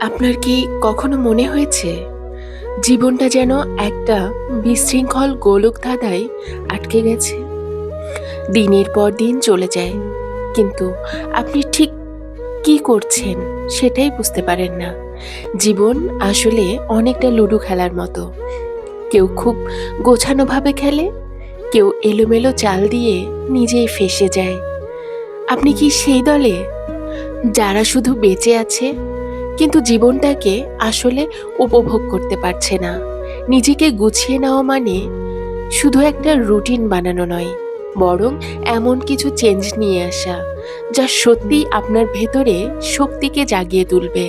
আপনার কি কখনো মনে হয়েছে? জীবনটা যেন একটা বিশৃঙ্খল গোলক ধাঁধায় আটকে গেছে। দিনের পর দিন চলে যায়, কিন্তু আপনি ঠিক কি করছেন সেটাই বুঝতে পারেন না। জীবন আসলে অনেকটা লুডো খেলার মতো। কেউ খুব গোছানোভাবে খেলে, কেউ এলোমেলো চাল দিয়ে নিজেই ফেসে যায়। আপনি কি সেই দলে, যারা শুধু বেঁচে আছে কিন্তু জীবনটাকে আসলে উপভোগ করতে পারছে না। নিজেকে গুছিয়ে নেওয়া মানে শুধু একটা রুটিন বানানো নয়, বরং এমন কিছু চেঞ্জ নিয়ে আসা, যা সত্যি আপনার ভেতরে শক্তিকে জাগিয়ে তুলবে।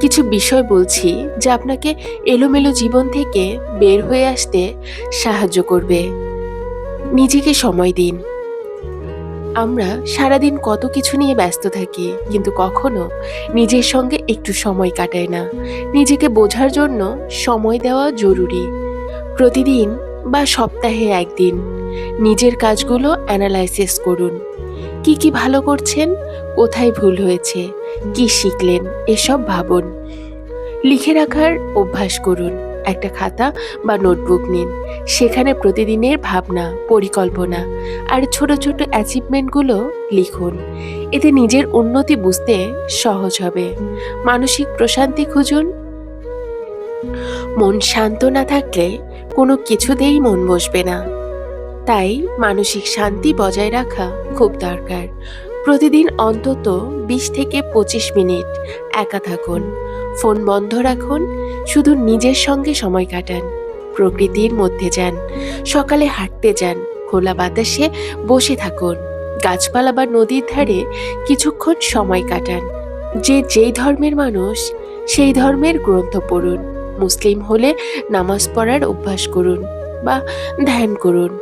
কিছু বিষয় বলছি যা আপনাকে এলোমেলো জীবন থেকে বের হয়ে আসতে সাহায্য করবে। নিজেকে সময় দিন। আমরা সারাদিন কত কিছু নিয়ে ব্যস্ত থাকি, কিন্তু কখনো নিজের সঙ্গে একটু সময় কাটাই না। নিজেকে বোঝার জন্য সময় দেওয়া জরুরি। প্রতিদিন বা সপ্তাহে একদিন নিজের কাজগুলো অ্যানালাইসিস করুন। কি কি ভালো করছেন, কোথায় ভুল হয়েছে, কি শিখলেন, এসব ভাবুন। লিখে রাখার অভ্যাস করুন। একটা খাতা বা নোটবুক নিন। সেখানে প্রতিদিনের ভাবনা, পরিকল্পনা আর ছোট ছোট অ্যাচিভমেন্টগুলো লিখুন। এতে নিজের উন্নতি বুঝতে সহজ হবে। মানসিক প্রশান্তি খুঁজুন। মন শান্ত না থাকলে কোনো কিছুতেই মন বসবে না। তাই মানসিক শান্তি বজায় রাখা খুব দরকার। প্রতিদিন অন্তত বিশ থেকে পঁচিশ মিনিট একা থাকুন। ফোন বন্ধ রাখুন, শুধু নিজের সঙ্গে সময় কাটান। প্রকৃতির মধ্যে যান, সকালে হাঁটতে যান, খোলা বাতাসে বসে থাকুন। গাছপালা বা নদীর ধারে কিছুক্ষণ সময় কাটান। যে যেই ধর্মের মানুষ, সেই ধর্মের গ্রন্থ পড়ুন। মুসলিম হলে নামাজ পড়ার অভ্যাস করুন বা ধ্যান করুন।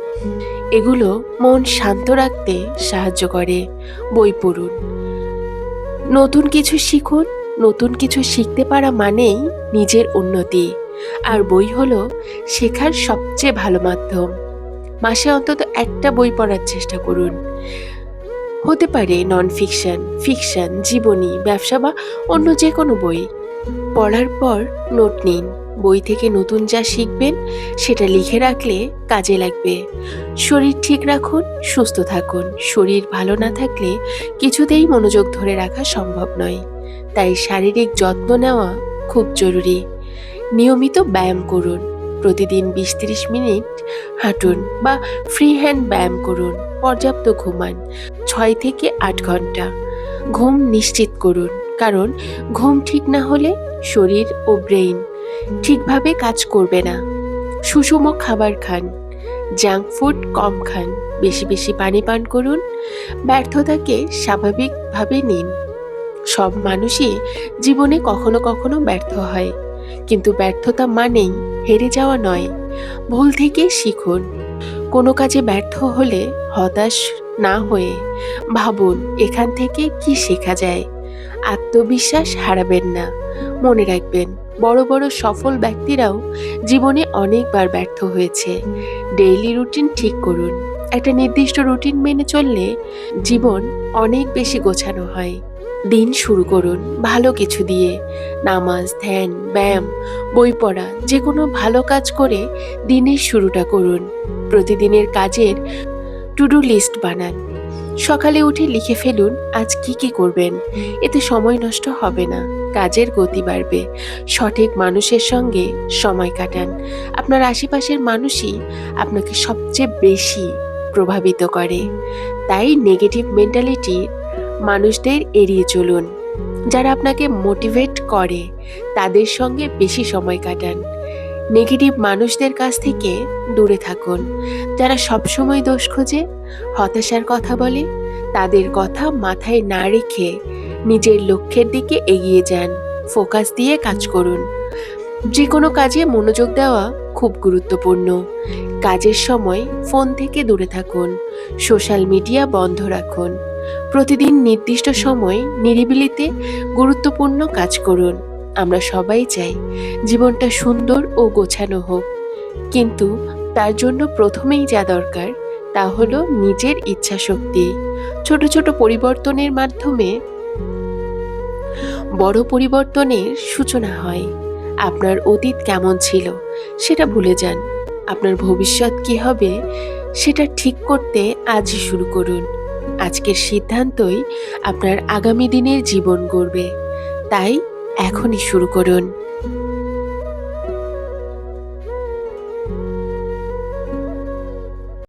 এগুলো মন শান্ত রাখতে সাহায্য করে। বই পড়ুন। নতুন কিছু শিখুন নতুন কিছু শিখতে পারা মানেই নিজের উন্নতি। আর বই হলো শেখার সবচেয়ে ভালো মাধ্যম। মাসে অন্তত একটা বই পড়ার চেষ্টা করুন। হতে পারে নন ফিকশন ফিকশন জীবনী, ব্যবসা বা অন্য যে কোনো বই। পড়ার পর নোট নিন। বই থেকে নতুন যা শিখবেন, সেটা লিখে রাখলে কাজে লাগবে। শরীর ঠিক রাখুন, সুস্থ থাকুন। শরীর ভালো না থাকলে কিছুতেই মনোযোগ ধরে রাখা সম্ভব নয়। তাই শারীরিক যত্ন নেওয়া খুব জরুরি। নিয়মিত ব্যায়াম করুন। প্রতিদিন বিশ তিরিশ মিনিট হাঁটুন বা ফ্রি হ্যান্ড ব্যায়াম করুন। পর্যাপ্ত ঘুমান। ছয় থেকে আট ঘণ্টা। ঘুম নিশ্চিত করুন। কারণ ঘুম ঠিক না হলে শরীর ও ব্রেইন ঠিকভাবে কাজ করবে না। সুষম খাবার খান জাঙ্ক ফুড কম খান, বেশি বেশি পানি পান করুন, ব্যর্থতাকে স্বাভাবিকভাবে নিন। সব মানুষই জীবনে কখনো কখনো ব্যর্থ হয়, কিন্তু ব্যর্থতা মানেই হেরে যাওয়া নয়, ভুল থেকে শিখুন। কোনো কাজে ব্যর্থ হলে হতাশ না হয়ে ভাবুন এখান থেকে কি শেখা যায়। আত্মবিশ্বাস হারাবেন না, মনে রাখবেন। বড় বড় সফল ব্যক্তিরাও জীবনে অনেকবার ব্যর্থ হয়েছে। ডেইলি রুটিন ঠিক করুন। একটা নির্দিষ্ট রুটিন মেনে চললে জীবন অনেক বেশি গোছানো হয়। দিন শুরু করুন ভালো কিছু দিয়ে। নামাজ, ধ্যান, ব্যায়াম, বই পড়া যে কোনো ভালো কাজ করে দিনের শুরুটা করুন। প্রতিদিনের কাজের টু ডু লিস্ট বানান। সকালে উঠে লিখে ফেলুন আজ কি কি করবেন। এতে সময় নষ্ট হবে না, কাজের গতি বাড়বে। সঠিক মানুষের সঙ্গে সময় কাটান। আপনার আশেপাশের মানুষই আপনাকে সবচেয়ে বেশি প্রভাবিত করে। তাই নেগেটিভ মেন্টালিটি মানুষদের এড়িয়ে চলুন। যারা আপনাকে মোটিভেট করে, তাদের সঙ্গে বেশি সময় কাটান। নেগেটিভ মানুষদের কাছ থেকে দূরে থাকুন। যারা সবসময় দোষ খোঁজে, হতাশার কথা বলে, তাদের কথা মাথায় না রেখে নিজের লক্ষ্যের দিকে এগিয়ে যান। ফোকাস দিয়ে কাজ করুন। যে কোনো কাজে মনোযোগ দেওয়া খুব গুরুত্বপূর্ণ। কাজের সময় ফোন থেকে দূরে থাকুন। সোশ্যাল মিডিয়া বন্ধ রাখুন। প্রতিদিন নির্দিষ্ট সময় নিরিবিলিতে গুরুত্বপূর্ণ কাজ করুন। আমরা সবাই চাই জীবনটা সুন্দর ও গোছানো হোক। কিন্তু তার জন্য প্রথমেই যা দরকার তা হলো নিজের ইচ্ছা শক্তি ছোট ছোট পরিবর্তনের মাধ্যমে বড় পরিবর্তনের সূচনা হয়। আপনার অতীত কেমন ছিল সেটা ভুলে যান। আপনার ভবিষ্যৎ কি হবে সেটা ঠিক করতে আজই শুরু করুন। আজকের সিদ্ধান্তই আপনার আগামী দিনের জীবন গড়বে। তাই এখনই শুরু করুন।